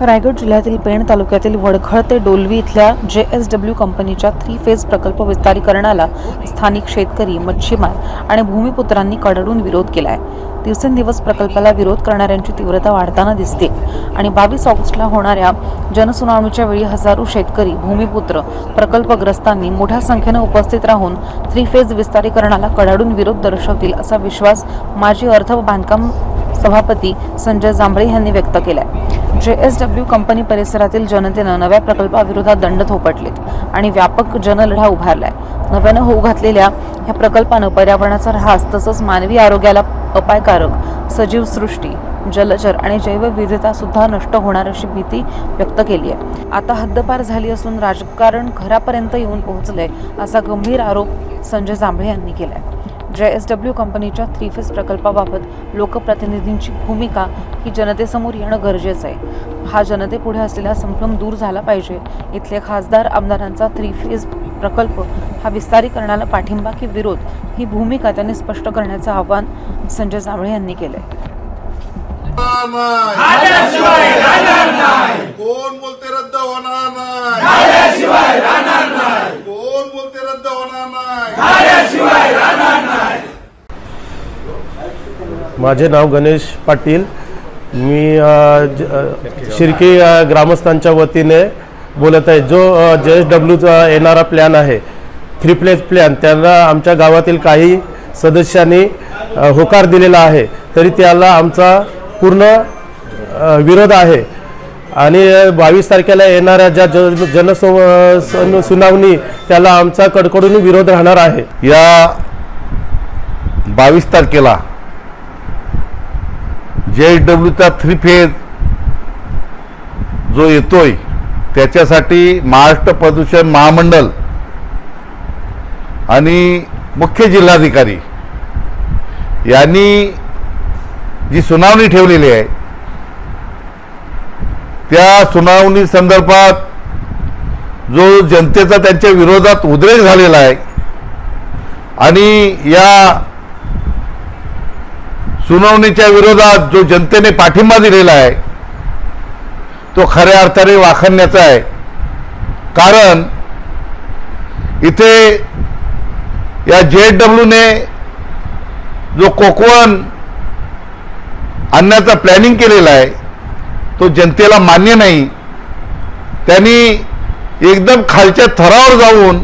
रायगड जिल्ह्यातील पेण तालुक्यातील वडखळ ते डोलवी इथल्या जे एस डब्ल्यू कंपनीच्या थ्री फेज प्रकल्प विस्तारीकरणाला स्थानिक शेतकरी मच्छीमार आणि भूमिपुत्रांनी कडाडून विरोध केला आहे दिवसेंदिवस प्रकल्पाला विरोध करणाऱ्यांची तीव्रता वाढताना दिसते आणि बावीस ऑगस्टला होणाऱ्या जनसुनावणीच्या वेळी हजारो शेतकरी भूमिपुत्र प्रकल्पग्रस्तांनी मोठ्या संख्येनं उपस्थित राहून थ्री फेज विस्तारीकरणाला कडाडून विरोध दर्शवतील असा विश्वास माजी अर्थ व बांधकाम सभापती संजय जांभळे यांनी व्यक्त केला आहे जे एस डब्ल्यू कंपनी परिसरातील जनतेनं नव्या प्रकल्पाविरोधात दंड थोपटलेत आणि व्यापक जनलढा उभारलाय. नव्यानं होऊ घातलेल्या या प्रकल्पानं पर्यावरणाचा ऱ्हास तसंच मानवी आरोग्याला अपायकारक सजीव सृष्टी जलचर आणि जैवविविधता सुद्धा नष्ट होणार अशी भीती व्यक्त केली आहे आता हद्दपार झाली असून राजकारण घरापर्यंत येऊन पोहोचलंय असा गंभीर आरोप संजय जांभळे यांनी केलाय. जे एस डब्ल्यू कंपनीच्या थ्री फेज प्रकल्पाबाबत लोकप्रतिनिधींची भूमिका ही जनतेसमोर येणं गरजेचं आहे. हा जनतेपुढे असलेला संभ्रम दूर झाला पाहिजे. इथले खासदार आमदारांचा थ्री फेज प्रकल्प हा विस्तारीकरणाला पाठिंबा की विरोध ही भूमिका त्यांनी स्पष्ट करण्याचं आवाहन संजय जांभळे यांनी केलंय. नाही कोण बोलते रद्द होणार नाही? कोण बोलते रद्द होणार नाही? माझे नाव गणेश पाटील. मी ज- शिर्की ग्रामस्थांच्या वतीने बोलत आहे. जो जे एस डब्ल्यूचा येणारा प्लॅन आहे थ्री प्लेस प्लॅन त्यांना आमच्या गावातील काही सदस्यांनी होकार दिलेला आहे तरी त्याला आमचा पूर्ण विरोध आहे. आणि बावीस तारखेला येणाऱ्या ज्या जन जनसं सुनावणी त्याला आमचा कडकडून विरोध राहणार आहे. या बावीस तारखेला जे डब्ल्यूचा थ्री फेज जो येतोय त्याच्यासाठी महाराष्ट्र प्रदूषण महामंडळ आणि मुख्य जिल्हाधिकारी यांनी जी सुनावणी ठेवलेली आहे त्या सुनावणी संदर्भात जो जनतेचा त्यांच्या विरोधात उद्रेक झालेला आहे आणि या सुनावणीच्या विरोधात जो जनतेने पाठिंबा दिलेला आहे तो खऱ्या अर्थाने वाखण्याचा आहे. कारण इथे या जे डब्ल्यूने जो कोकवन आणण्याचा प्लॅनिंग केलेला आहे तो जनतेला मान्य नाही. त्यांनी एकदम खालच्या थरावर जाऊन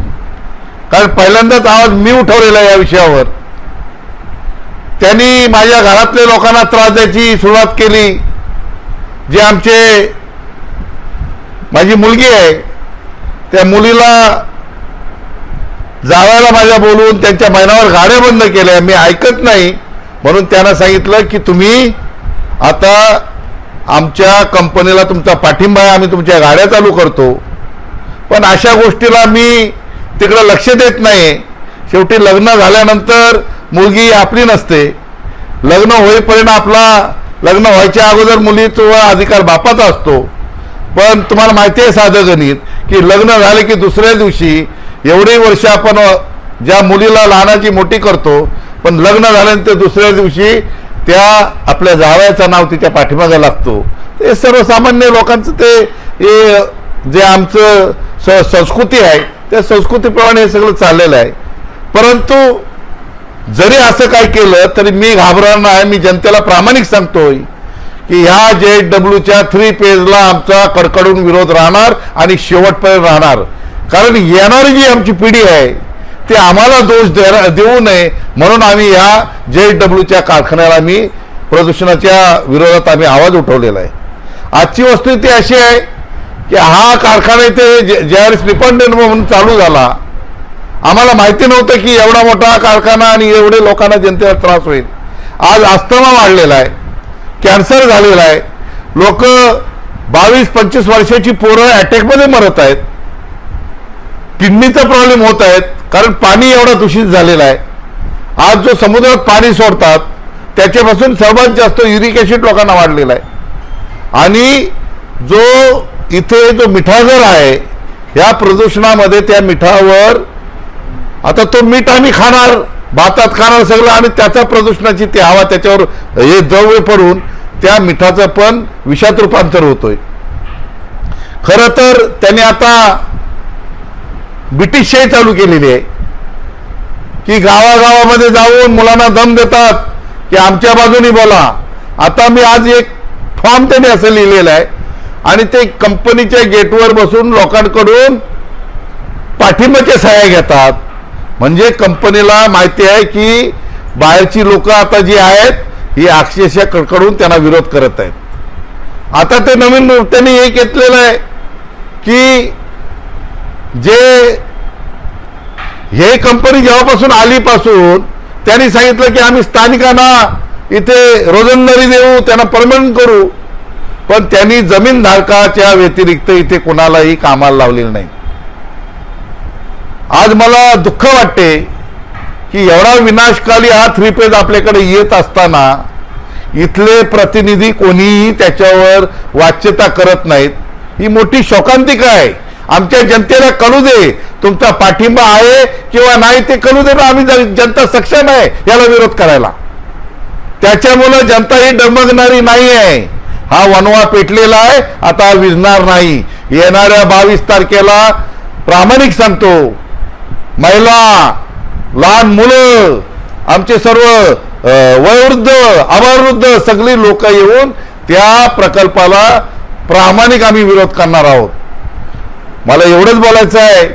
कारण पहिल्यांदाच आवाज मी उठवलेला आहे या विषयावर. त्यांनी माझ्या घरातल्या लोकांना त्रास द्यायची सुरुवात केली. जे आमचे माझी मुलगी आहे त्या मुलीला जावायला माझ्या बोलून त्यांच्या महिनावर गाड्या बंद केल्या. मी ऐकत नाही. म्हणून त्यांना सांगितलं की तुम्ही आता आमच्या कंपनीला तुमचा पाठिंबा आहे आम्ही तुमच्या गाड्या चालू करतो. पण अशा गोष्टीला मी तिकडं लक्ष देत नाही. शेवटी लग्न झाल्यानंतर मुलगी आपली नसते. लग्न होईपर्यंत आपला लग्न व्हायच्या अगोदर मुलीचा अधिकार बापाचा असतो. पण तुम्हाला माहिती आहे साधं गणित की लग्न झाले की दुसऱ्या दिवशी एवढी वर्ष आपण ज्या मुलीला लहानाची मोठी करतो पण लग्न झाल्यानंतर दुसऱ्या दिवशी त्या आपल्या जावयाचं नाव तिच्या पाठीमागे लागतो. ते सर्वसामान्य लोकांचं ते हे जे आमचं स संस्कृती आहे त्या संस्कृतीप्रमाणे हे सगळं चाललेलं आहे. परंतु जरी असं काय केलं तरी मी घाबरणार नाही. मी जनतेला प्रामाणिक सांगतोय की ह्या जे डब्ल्यूच्या थ्री पेजला आमचा कडकडून विरोध राहणार आणि शेवटपर्यंत राहणार. कारण येणारी जी आमची पिढी आहे ते आम्हाला दोष देऊ नये. म्हणून आम्ही ह्या जे डब्ल्यूच्या कारखान्याला मी प्रदूषणाच्या विरोधात आम्ही आवाज उठवलेला आहे. आजची वस्तुस्थिती अशी आहे की हा कारखाना इथे जे- ज्यावेळेस डिपेंडंट म्हणून चालू झाला. आम्हाला माहिती नव्हतं की एवढा मोठा कारखाना आणि एवढे लोकांना जनतेला त्रास होईल. आज अस्थमा वाढलेला आहे कॅन्सर झालेला आहे. लोक बावीस पंचवीस वर्षाची पोरं अटॅकमध्ये मरत आहेत. किडनीचा प्रॉब्लेम होत आहेत कारण पाणी एवढं दूषित झालेलं आहे. आज जो समुद्रात पाणी सोडतात त्याच्यापासून सर्वात जास्त युरिक ॲसिड लोकांना वाढलेला आहे. आणि जो इथे जो मिठागर आहे ह्या प्रदूषणामध्ये त्या मिठावर आता तो मीठ आम्ही खाणार भातात खाणार सगळं आणि त्याच्या प्रदूषणाची ती हवा त्याच्यावर हे द्रव्य पडून त्या मिठाचं पण विषात रूपांतर होतोय. खरं तर त्याने आता ब्रिटिशशाही चालू केलेली आहे की गावागावामध्ये जाऊन मुलांना दम देतात की आमच्या बाजूनी बोला. आता मी आज एक फॉर्म त्यांनी असं लिहिलेलं आहे आणि ते कंपनीच्या गेटवर बसून लोकांकडून पाठिंबाच्या सहाय्या घेतात. म्हणजे कंपनीला माहिती आहे की बाहेरची लोक आता जी आहेत ही अक्षरशः कडकडून त्यांना विरोध करत आहेत. आता ते नवीन त्यांनी हे घेतलेलं आहे की जे हे कंपनी जेव्हापासून आलीपासून त्यांनी सांगितलं की आम्ही स्थानिकांना इथे रोजंदारी देऊ त्यांना परमनंट करू पण त्यांनी जमीन धारकाच्या व्यतिरिक्त इथे कोणालाही कामाला लावलेलं नाही. आज मला दुःख वाटते की एवढा विनाशकाली हा थ्री पेज आपल्याकडे येत असताना इथले प्रतिनिधी कोणीही त्याच्यावर वाच्यता करत नाहीत. ही मोठी शोकांतिका आहे. आमच्या जनतेला कळू दे तुमचा पाठिंबा आहे किंवा नाही ते कळू दे ना आम्ही जनता सक्षम आहे याला विरोध करायला. त्याच्यामुळं जनता ही डगमगणारी नाही आहे. हा वनवा पेटलेला आहे आता विजणार नाही. येणाऱ्या बावीस तारखेला प्रामाणिक सांगतो. महिला लहान मुलं आमचे सर्व वयोवृद्ध अभावृद्ध सगळी लोक येऊन त्या प्रकल्पाला प्रामाणिक आम्ही विरोध करणार आहोत. मला एवढंच बोलायचं आहे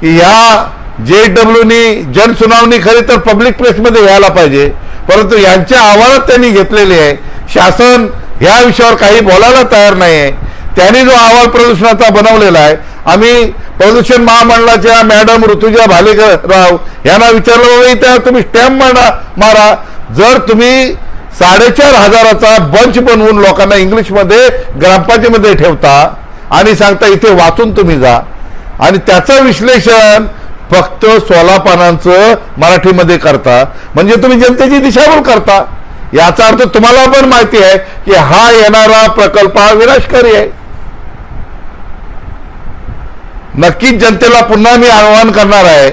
की ह्या जे डब्ल्यूनी जनसुनावणी खरी तर पब्लिक प्रेसमध्ये व्हायला पाहिजे. परंतु यांच्या आवारात त्यांनी घेतलेली आहे. शासन ह्या विषयावर काही बोलायला तयार नाही आहे त्यांनी जो अहवाल प्रदूषणाचा बनवलेला आहे आम्ही प्रदूषण महामंडळाच्या मॅडम ऋतुजा भालेकर राव यांना विचारलं बाबा त्या तुम्ही स्टॅम्प मारा मारा. जर तुम्ही साडेचार हजाराचा बंच बनवून लोकांना इंग्लिशमध्ये ग्रामपंचायतीमध्ये ठेवता आणि सांगता इथे वाचून तुम्ही जा. आणि त्याचं विश्लेषण फक्त सोळा पानांचं मराठीमध्ये करता. म्हणजे तुम्ही जनतेची दिशाभूल करता. याचा अर्थ तुम्हाला पण माहिती आहे की हा येणारा प्रकल्प हा विनाशकारी आहे. नक्कीच जनतेला पुन्हा मी आवाहन करणार आहे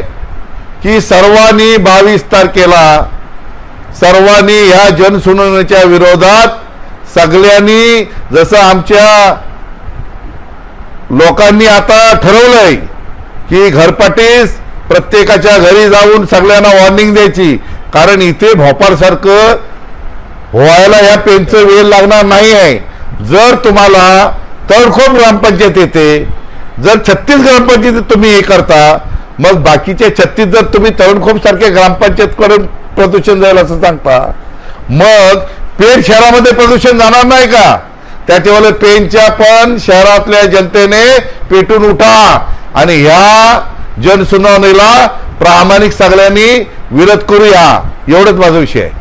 की सर्वांनी बावीस तारखेला सर्वांनी ह्या जनसुनावणीच्या विरोधात सगळ्यांनी जसं आमच्या लोकांनी आता ठरवलंय की घरपाटीस प्रत्येकाच्या घरी जाऊन सगळ्यांना वॉर्निंग द्यायची. कारण इथे भोपाळसारखं व्हायला या पेनचं वेळ लागणार नाही आहे जर तुम्हाला तडखोप ग्रामपंचायत येते जर छत्तीस ग्रामपंचायतीत तुम्ही हे करता मग बाकीचे छत्तीस जर तुम्ही तरुणखोप सारख्या ग्रामपंचायतकडून प्रदूषण जाईल असं सांगता मग पेण शहरामध्ये प्रदूषण जाणार नाही का? त्याच्यामुळे पेनच्या पण शहरातल्या जनतेने पेटून उठा. आणि ह्या जनसुनावणीला प्रामाणिक सगळ्यांनी विरोध करूया. एवढंच माझा विषय आहे.